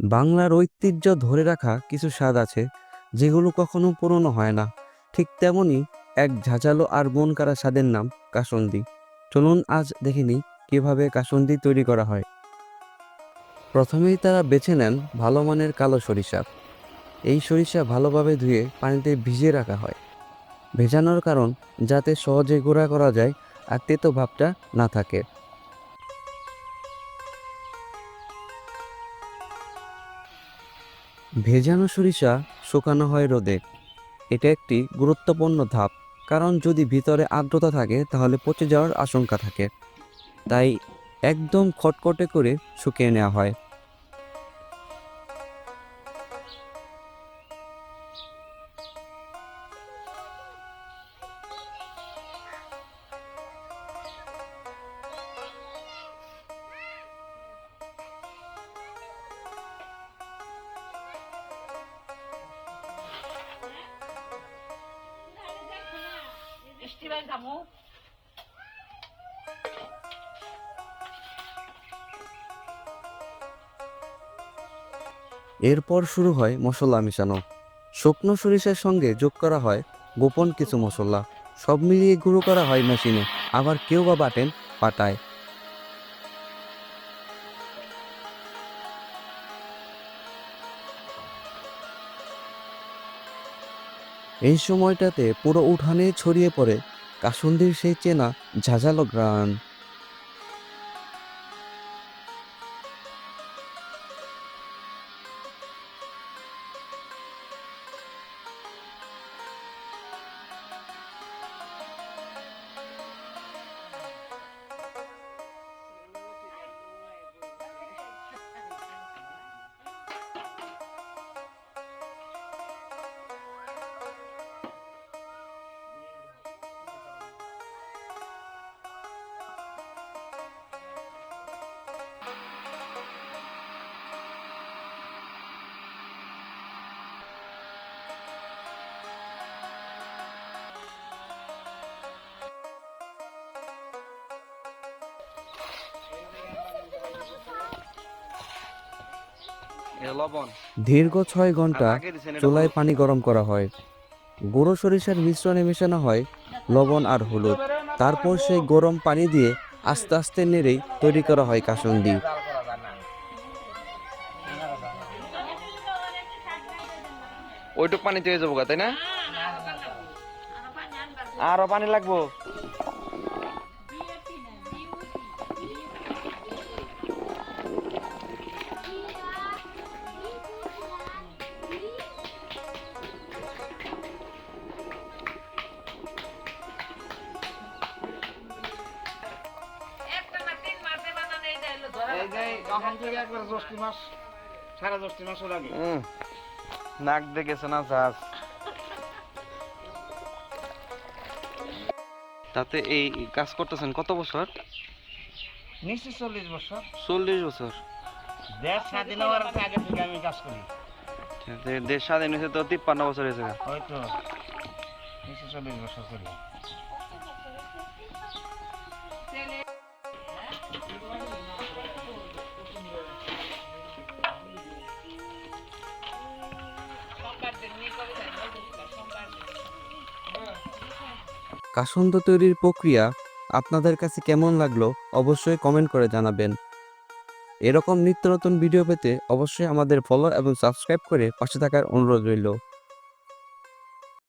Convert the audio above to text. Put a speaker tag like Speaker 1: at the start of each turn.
Speaker 1: বাংলার ঐতিহ্য ধরে রাখা কিছু স্বাদ আছে, যেগুলো কখনো পুরনো হয় না। ঠিক তেমনি এক ঝাঁঝালো আর মন কাড়া স্বাদের নাম কাসন্দি। চলুন আজ দেখে নিই কীভাবে কাসন্দি তৈরি করা হয়। প্রথমেই তারা বেছে নেন ভালো মানের কালো সরিষা। এই সরিষা ভালোভাবে ধুয়ে পানিতে ভিজিয়ে রাখা হয়। ভেজানোর কারণ যাতে সহজে গুঁড়া করা যায় আর তেতো ভাবটা না থাকে। ভেজানো সরিষা শুকানো হয় রোদে। এটা একটি গুরুত্বপূর্ণ ধাপ, কারণ যদি ভিতরে আর্দ্রতা থাকে, তাহলে পচে যাওয়ার আশঙ্কা থাকে। তাই একদম খটখটে করে শুকিয়ে নেওয়া হয়।
Speaker 2: স্টিলের গামু
Speaker 1: এরপর শুরু হয় মশলা মিশানো। শুকনো সরিষার সঙ্গে যোগ করা হয় গোপন কিছু মশলা। সব মিলিয়ে গুঁড়ো করা হয় মেশিনে। আবার কেউ বা বাটেন পাটায়। এই সময়টাতে পুরো উঠানে ছড়িয়ে পড়ে কাসুন্দির সেই চেনা ঝাঁঝালো গ্রান দীর্ঘ ছয়
Speaker 3: ঘণ্টা
Speaker 1: চুলায় পানি গরম করা হয়। গুঁড়ো সরিষার মিশ্রণে মেশানো হয় লবণ আর হলুদ। তারপর সেই গরম পানি দিয়ে আস্তে আস্তে নেড়েই তৈরি করা হয় কাসুন্দি।
Speaker 3: ওইটুক পানি হয়ে যাব তাই না? আরও পানি লাগবো।
Speaker 4: এই যে এখন থেকে একবার জ্যৈষ্ঠ মাস সারা জ্যৈষ্ঠ মাসও লাগে।
Speaker 3: নাক দেখেছে না চাষ তাতে এই কাজ করতেছেন কত বছর?
Speaker 4: নিশ্চয় চল্লিশ বছর।
Speaker 3: চল্লিশ বছর।
Speaker 4: দেশ স্বাধীন হওয়ার আগে থেকে আমি কাজ করি।
Speaker 3: দেশ স্বাধীন হয়েছে তো তিপ্পান্ন বছর হয়েছে।
Speaker 4: হয়তো নিশ্চয় চল্লিশ বছর
Speaker 1: কাসন্দ তৈরির প্রক্রিয়া আপনাদের কাছে কেমন লাগল অবশ্যই কমেন্ট করে জানাবেন। এরকম নিত্য নতুন ভিডিও পেতে অবশ্যই আমাদের ফলো এবং সাবস্ক্রাইব করে পাশে থাকার অনুরোধ রইল।